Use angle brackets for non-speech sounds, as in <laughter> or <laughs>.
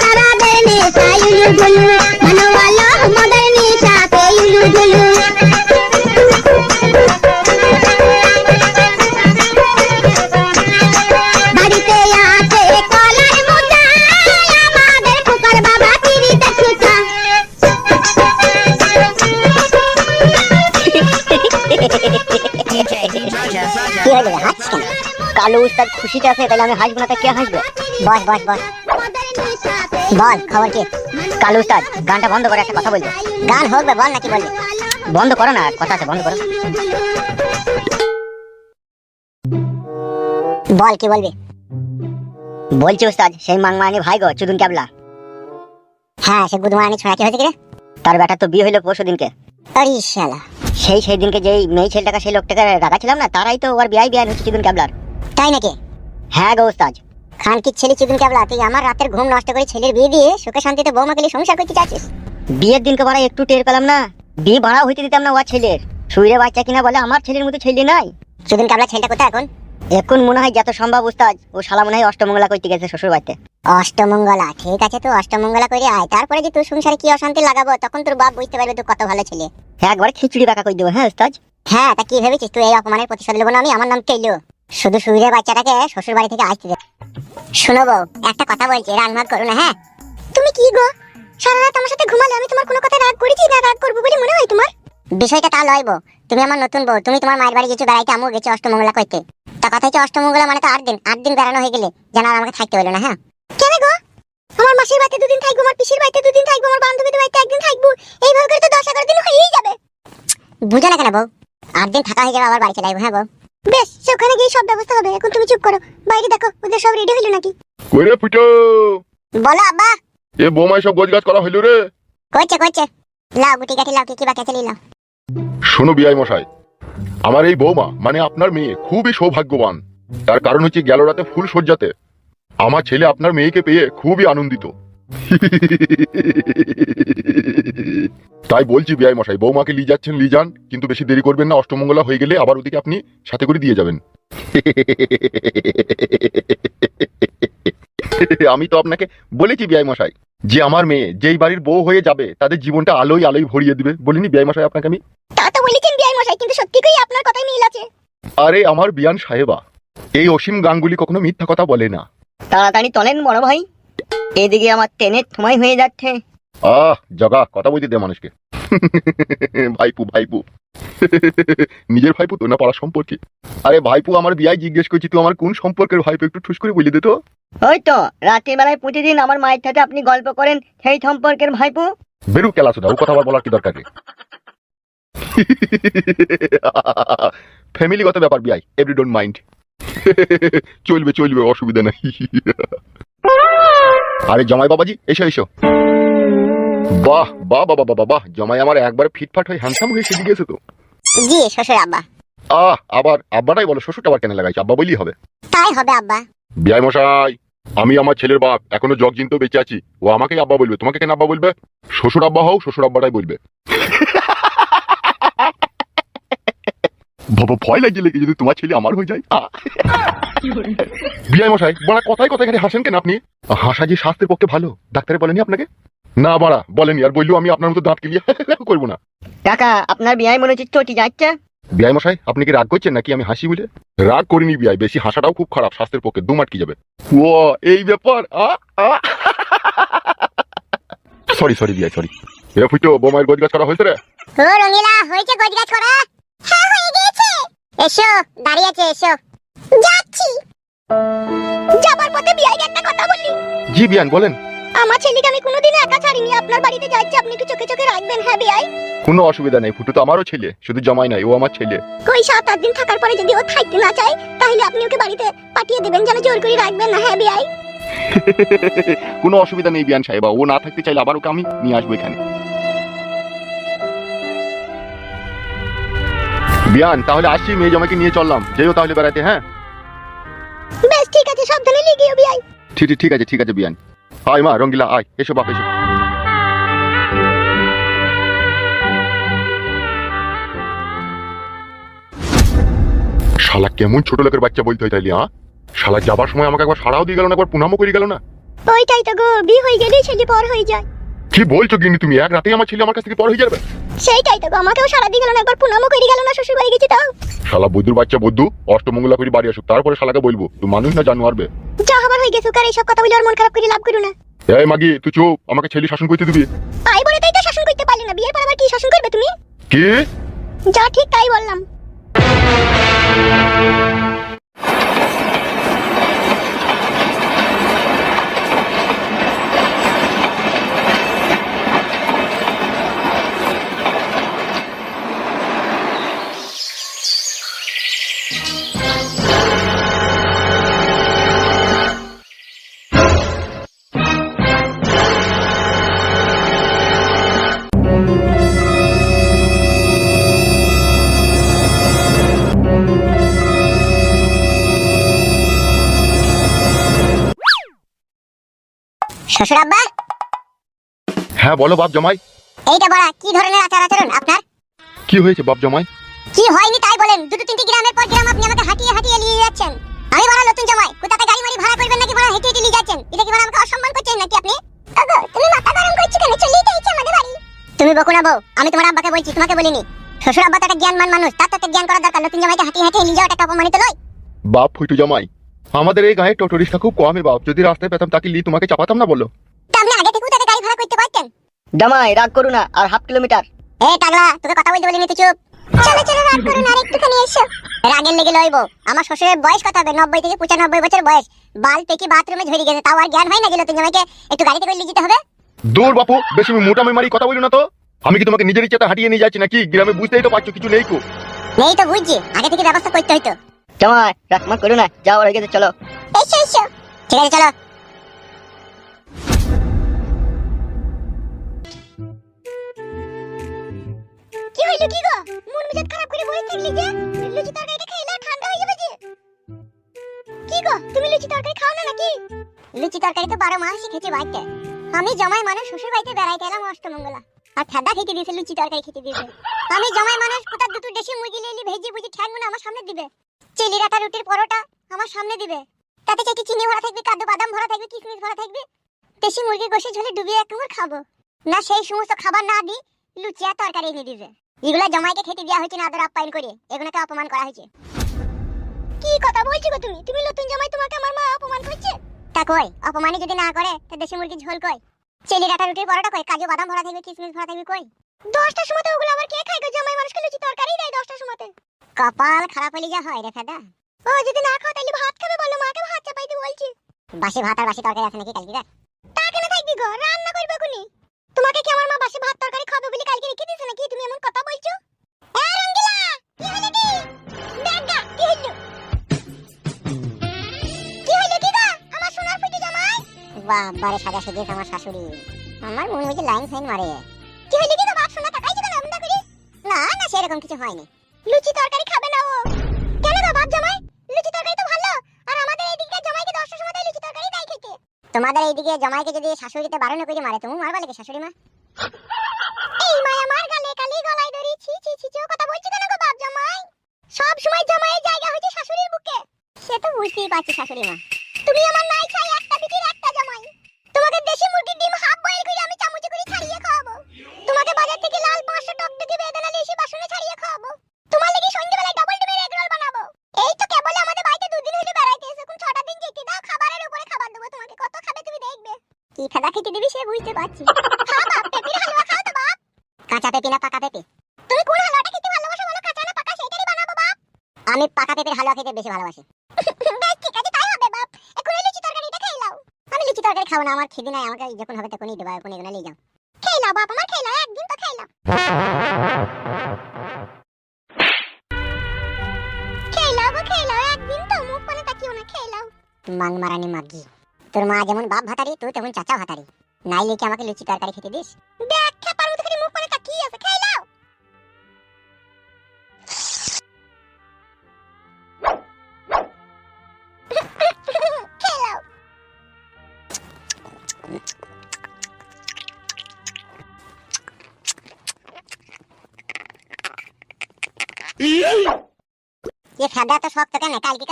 সারা দেনে সাইলু ঝুলু কালো উস্তাদ খুশিতে আছে তাহলে আমি হাসবো না তা কে হাসবে? বস বস বস। বল খবর কি? কালো উস্তাদ গানটা বন্ধ করে একটা কথা বলব গান হোক বল নাকি বলবি? বন্ধ করো না কথা আছে বন্ধ করো। বল কি বলবি? বলছি উস্তাদ সেই মাংমানি ভাই গো চুদুন ক্যাবলা। হ্যাঁ সে গুদমানি ছড়া কি হয়েছে রে? তার বেটা তো বিয়ে হইল পরশু দিনকে। আরে শালা। সেই সেই দিনকে যেই মেয়ে ছেলেটাকে সেই লোকটাকে রাখাছিলাম না তারাই তো ওর বিয়াই বিয়ান হচ্ছে চিদুন ক্যাবলার। তাই নাকি? হ্যাঁ গো উস্তাদ। খান কি ছেলে চিদুন ক্যাবলা, তুই আমার রাতের ঘুম নষ্ট করে ছেলের বিয়ে দিয়ে সুখে শান্তিতে বৌমাকে নিয়ে সংসার করতে চাচ্ছিস? বিয়ের দিনকে বাড়া একটু টের পেলাম না। বিয়ে ভাড়া হইতে দিতাম না ওর ছেলের। শুইরে বাচ্চা কিনা বলে আমার ছেলের মতো ছেলে নাই। চিদুন ক্যাবলা, ছেলেটা কোথায় এখন? এখন মনে হয় যত সম্ভব উস্তাদ, ও শালা মনে হয় অষ্টমঙ্গলা করতে গেছে শ্বশুর বাড়িতে। অষ্টমঙ্গলা, ঠিক আছে তো, অষ্টমঙ্গলা করে আয়। তারপরে যে তোর সংসারে কি অশান্তি লাগাবো, তখন তোর বাপ বুঝতে পারবে তুই কত ভালো ছেলে। হ্যাঁ একবার খিচুড়ি বাঁকা করে দেবো হ্যাঁ উস্তাদ? হ্যাঁ তা কি ভেবেছিস? তুই এই অপমানের প্রতিশোধ নেব না আমি? আমার নাম কেলো। শুধু শুয়ে বাচ্চাটাকে শ্বশুর বাড়ি থেকে আসতে দে। শোনো বউ একটা কথা বলছি রাগ করো না হ্যাঁ? তুমি কি গো? সারা রাত আমার সাথে ঘুমালে আমি তোমার কোনো কথা রাগ করেছি না রাগ করব বলে মনে হয় তোমার? বিষয়টা তা লয় বউ তুমি আমার নতুন বউ তুমি তোমার মায়ের বাড়ি গেছো বেড়াইতে আমিও গেছি অষ্টমঙ্গলা করতে। তা কথা হচ্ছে অষ্টমঙ্গলা মানে তো আট দিন আট দিন বেড়ানো হয়ে গেলে যেন আর আমাকে থাকতে হলো না হ্যাঁ? কেন গো? আমার মাসির বাড়িতে দুদিন থাকব আমার পিসির বাড়িতে দুদিন থাকব আমার বান্ধবীদের বাড়িতে একদিন থাকব এইভাবে করে তো দশ এগারো দিন হয়েই যাবে। বুঝো না কেন বউ আট দিন থাকা হয়ে যাবে আবার বাড়ি চলে যাব হ্যাঁ বউ? বেশ সে ওখানে গিয়ে সব ব্যবস্থা হবে। এখন তুমি চুপ করো। বাইরে দেখো ওদের সব রেডি হলো নাকি? কইরে ফুটো বলো আব্বা। এ বোমায় সব গোজগাছ করা হইল রে। কইছে কইছে। লাও গুটি কাঠি লাও কি কি বাকি আছে লাও। শোনো বিআই মশাই আমার এই বৌমা মানে আপনার মেয়ে খুবই সৌভাগ্যবান। তার কারণ হচ্ছে গেল রাতে ফুল সজ্জাতে আমার ছেলে আপনার মেয়েকে পেয়ে খুবই আনন্দিত। তাই বলছি বিআই মশাই বৌমাকে নিয়ে যাচ্ছেন নিয়ে যান কিন্তু বেশি দেরি করবেন না অষ্টমঙ্গলা হয়ে গেলে আবার ওদিকে আপনি সাথে করে দিয়ে যাবেন। আমি তো আপনাকে বলেছি বিআই মশাই যে আমার মেয়ে যেই বাড়ির বউ হয়ে যাবে তাদের জীবনটা আলোয় আলোয় ভরিয়ে দিবে। বলিনি বিআই মশাই আপনাকে আমি? তা তো বলেছেন বিয়াই মশাই কিন্তু সত্যি কই আপনার কথাই মিল আছে। আরে আমার বিয়ান সাহেবা এই অসীম গাঙ্গুলি কখনো মিথ্যা কথা বলে না। তাড়াতাড়ি চলেন বড় ভাই। এদিকে আমার ট্রেনের সময় হয়ে যাচ্ছে। আহ জগা কথা বলতে দে মানুষকে। <laughs> ভাইপু ভাইপু। <laughs> নিজের ভাইপু তো না পাড়া সম্পর্কে? আরে ভাইপু আমার বিয়ায় জিজ্ঞেস করছি তুই আমার কোন সম্পর্কের ভাইপু? একটু ঠুস করে বলে দে তো। ওই তো রাতের বেলায় প্রতিদিন আমার মায়ের সাথে আপনি গল্প করেন সেই সম্পর্কের ভাইপো? বেরু কেলা সুদা ও কথা আবার বলার কি দরকার রে? <laughs> ফ্যামিলিগত ব্যাপার বিয়াই এভরি ডোন্ট মাইন্ড। চলবে চলবে অসুবিধা নাই। আরে জমাই বাবাজি এসো এসো। বাহ বাহ বাবা বাবা বাহ জমাই আমার একবার ফিটফাট হয়ে হ্যান্ডসাম হয়ে সেদিকে গেছে তো। জি শ্বশুর আব্বা। আহ আবার আব্বাটাই বলো শ্বশুরটা আবার কেন লাগাইছে? আব্বা বললেই হবে। তাই হবে আব্বা। বিয়াই মশাই আমি আমার ছেলের বাপ এখনও জগ জিনতেও বেঁচে আছি। ও আমাকেই আব্বা বলবে। তোমাকে কেন আব্বা বলবে? শ্বশুর আব্বা হও শ্বশুর আব্বাটাই বলবে। বাবা ভয় লাগছে লেগে যদি তোমার ছেলে আমার হয়ে যায়। বিয়াই মশাই বড়া কথায় কথায় খালি হাসেন কেন আপনি? হাসা যে স্বাস্থ্যের পক্ষে ভালো ডাক্তারে বলেনি আপনাকে? না বাড়া বলেনি আর বললেও আমি আপনার মতো দাঁত কিলিয়ে <laughs> করব না। কাকা আপনার বিয়ায় মনে হচ্ছে চটি যাচ্ছে বিয়াই মশাই আপনি কি রাগ করছেন নাকি আমি হাসি বলে? রাগ করিনি বিয়াই বেশি হাসাটাও খুব খারাপ স্বাস্থ্যের পক্ষে দু মাটকি যাবে। ও এই ব্যাপার সরি সরি বিয়াই সরি এ ফুটো বোমায়ের গোজ গাছ করা হয়েছে রে? ও রঙিলা হয়েছে গজগাছ করা? হ্যাঁ হয়ে গিয়েছে। এসো দাঁড়িয়ে আছে এসো। যাচ্ছি। যাবার পথে বিয়াইকে একটা কথা বলি। জি বিয়ান বলেন। আমার ছেলেকে আমি কোনোদিনও একা ছাড়িনি। আপনার বাড়িতে যাচ্ছি আপনি একটু চোখে চোখে রাখবেন হ্যাঁ বিয়াই কোনো অসুবিধা নেই ফুটু তো আমারও ছেলে শুধু জমাই নাই ও আমার ছেলে। কই সাত আট দিন থাকার পরে যদি ও থাকতে না চায় তাহলে আপনি ওকে বাড়িতে পাঠিয়ে দেবেন যেন জোর করে রাখবেন না হ্যাঁ বিয়াই <laughs> কোনো অসুবিধা নেই বিয়ান সাহেবা ও না থাকতে চাইলে আবার ওকে আমি নিয়ে আসব এখানে। বিয়ান তাহলে আসছি মেয়ে জমাকে নিয়ে চললাম। যেও তাহলে বেড়াতে হ্যাঁ? বেশ ঠিক আছে সাবধানে লিখিও বিয়াই। ঠিক ঠিক- ঠিক আছে ঠিক আছে বিয়ান। আয় মা রঙ্গিলা আয়। এসো বাপ এসো। শালা কেমন ছোট লোকের বাচ্চা বলতে হয় তাইলে হ্যাঁ শালা যাবার সময় আমাকে একবার সারাও দিয়ে গেল না একবার পুনামও করে গেল না? ওইটাই তো গো বিয়ে হয়ে গেলেই ছেলে পর হয়ে যায়। কি বলছো গিনি তুমি? এক রাতেই আমার ছেলে আমার কাছ থেকে পর হয়ে যাবে? সেইটাই তো আমাকেও সারা দিয়ে গেল না একবার পুনামও করে গেল না শ্বশুর বাড়ি গেছি তাও শালা বুদ্ধুর বাচ্চা বুদ্ধু অষ্টমঙ্গলা করে বাড়ি আসুক তারপরে শালাকে বলব তুই মানুষ না জানো আরবে যা হবার হয়ে গেছে কার এইসব কথা বলে আর মন খারাপ করে লাভ করো না। এই মাগি তুই চুপ আমাকে ছেলে শাসন করতে দিবি? তাই বলে তাই তো শাসন করতে পারলি না বিয়ের পর আবার কি শাসন করবে তুমি? কি? যা ঠিক তাই বললাম। শ্বশুর আব্বা হ্যাঁ বলো বাপ জামাই। এইটা বড়া কি ধরনের আচার আচরণ আপনার? কি হয়েছে বাপ জামাই? কি হয়নি তাই বলেন দুটো তিনটি গ্রামের পর গ্রাম আপনি আমাকে হাঁটিয়ে হাঁটিয়ে নিয়ে যাচ্ছেন। আমি বড় নতুন জামাই কোথাতে গাড়ি মারি ভাড়া করবেন নাকি বড় হেঁটে হেঁটে নিয়ে যাচ্ছেন? এটা কি বড় আমাকে অসম্মান করছেন নাকি আপনি? ওগো তুমি মাথা গরম করছ কেন? চলেই তো ইচ্ছে আমাদের বাড়ি। তুমি বকো না বউ আমি তোমার আব্বাকে বলছি তোমাকে বলিনি। শ্বশুর আব্বা তো একটা জ্ঞানমান মানুষ তার তো জ্ঞান করার দরকার। নতুন জামাইকে হাঁটিয়ে হাঁটিয়ে নিয়ে যাওয়াটা একটা অপমানিত নয়। বাপ ফুইটু জামাই আমাদের এই গায়ে টোটো খুব কমে বাপ। যদি রাস্তায় পেতাম তাকে লি তোমাকে চাপাতাম না বলো? তা আপনি আগে থেকে তাতে গাড়ি ভাড়া করতে পারতেন? জামাই রাগ করু না আর হাফ কিলোমিটার। এ টাগলা তোকে কথা বলতে বলিনি তুই চুপ। চলো চলো রাগ করুন আর একটুখানি এসো। রাগের লেগে লইব। আমার শ্বশুরের বয়স কত হবে? নব্বই থেকে পঁচানব্বই বছর বয়স। বাল পেকি বাথরুমে ঝরে গেছে তাও আর জ্ঞান হয় না গেল তুমি আমাকে একটু গাড়িতে করে নিয়ে যেতে হবে? দূর বাপু বেশি মোটামি মারি কথা বলি না তো। আমি কি তোমাকে নিজের ইচ্ছাতে হাঁটিয়ে নিয়ে যাচ্ছি নাকি? গ্রামে বুঝতেই তো পারছ কিছু নেই কো। নেই তো বুঝছি। আগে থেকে ব্যবস্থা করতে হইতো। জামাই রাগমা করু না গেছে, চলো। এসো এসো। ঠিক আছে, চলো। কি হইল কি গো? মন মেজাজ খারাপ করে বসে থাকলি যে? লুচি তরকারিটা খাইলা ঠান্ডা হয়ে যাবে যে। কি গো, তুমি লুচি তরকারি খাও না নাকি? লুচি তরকারি তো বারো মাসই খেতে আমি জমাই মানুষ, শ্বশুর বাড়িতে বেড়াইতে এলাম অষ্টমঙ্গলা। আর ঠাডা খেতে দিয়েছে, লুচি তরকারি খেতে দিয়েছে। আমি জমাই মানুষ, কোথার দুটো দেশি মুরগি লেলি ভেজি বুঝি ঠ্যাংগুলো আমার সামনে দিবে। চিলি রাটা রুটির পরোটা আমার সামনে দিবে। তাতে চাইতে চিনি ভরা থাকবে, কাদু বাদাম ভরা থাকবে, কিশমিশ ভরা থাকবে। দেশি মুরগি গোশে ঝোলে ডুবিয়ে এক কামড় খাব। না সেই সমস্ত খাবার না দি লুচি আর তরকারি এনে দিবে। এগুলো জমাইকে খেতে দেওয়া হয়েছে না আদর আপ্যায়ন করে। এগুলোকে অপমান করা হয়েছে। কি কথা বলছো গো তুমি? তুমি নতুন জামাই, তোমাকে আমার মা অপমান করছে? তা কই? অপমানি যদি না করে, তা দেশি মুরগির ঝোল কই? চিলি ডাটা রুটির পরোটা কই? কাজু বাদাম ভরা থাকবে, কিশমিশ ভরা থাকবে কই? দশটার সময় তো ওগুলো আবার কে খায় গো জামাই? মানুষকে লুচি তরকারি দেয় দশটার সময় কপাল খারাপ হলে যা হয় রে ফেদা। ও যদি না খাও তাহলে ভাত খাবে বলো মাকে ভাত চাপাইতে বলছি। বাসি ভাত আর বাসি তরকারি আছে নাকি কালকে তা কেন থাকবি গো? রান্না করবে কোনি তোমাকে কি আমার মা বাসে ভাত তরকারি খাবে বলে কালকে রেখে দিয়েছে নাকি? তুমি এমন কথা বলছো? এ রঙ্গিলা! কি হলো কি গা কি হলো কি হলো কি গো? আমার সোনার ফুটি জামাই? বাবারে সাজা সেজে আমার শাশুড়ি। আমার মনে হচ্ছে লাইন ফাইন মারে। কি হলো কি গো? বাপ সোনা তাকাইছো কেন? এমন করে? না না সেরকম কিছু হয়নি। লুচি তরকারি খাবে না ও। কেন গো বাপ জামাই? লুচি তরকারি তো ভালো। আর আমাদের এদিকে জামাইকে দশটার সময় তাই লুচি তরকারি দেয় খেতে। তোমাদের এইদিকে জমাইকে যদি শাশুড়িতে বারণ করে মারে তুমি মারবা লাগে শাশুড়ি মা? এই মায়া, মার গালে, কালি গলায় ধরি, ছি ছি ছি ও কথা বলছো কেন গো বাপ জামাই? সব সময় জামাইয়ের জায়গা হচ্ছে শাশুড়ির বুকে। সে তো বুঝতেই পারছি শাশুড়ি মা। তুমি আমার নাই চাই, একটা বিটির একটা জামাই। তোমাকে দেশি মুরগির ডিম হাফ বয়েল করে আমি চামচে করে ছাড়িয়ে খাওয়াবো। তোমাকে বাজার থেকে লাল পাঁচশো টকটকে বেদনা নিয়ে এসে বাসনে ছাড়িয়ে কি ফেদা খেতে দিবি সে বুঝতে পারছি। খাও বাপ পেপির হালুয়া খাও তো বাপ। কাঁচা পেঁপে না পাকা পেঁপে? তুমি কোন হালুয়াটা খেতে ভালোবাসো বলো, কাঁচা না পাকা সেটাই বানাবো বাপ। আমি পাকা পেঁপের হালুয়া খেতে বেশি ভালোবাসি। বেশ, ঠিক আছে, তাই হবে বাপ। এখন এই লুচি তরকারিটা খেয়ে নাও। আমি লুচি তরকারি খাব না, আমার খিদে নাই, আমাকে যখন হবে তখনই দেবো, এখন এগুলো নিয়ে যাও। খেয়ে নাও বাপ, আমার খেয়ে নাও, একদিন তো খেয়ে নাও। খেয়ে নাও মাং মারানি মাগি। তোর মা যেমন বাপ ভাতারি তুই তেমন চাচা ভাতারি নাইলে কি আমাকে লুচি তরকারি খেতে দিস দেখ খেপার মতো খালি মুখ পানে তাকিয়ে আছে খেয়ে নাও খেয়ে নাও ये फायदा तो शौक तो क्या निकाल के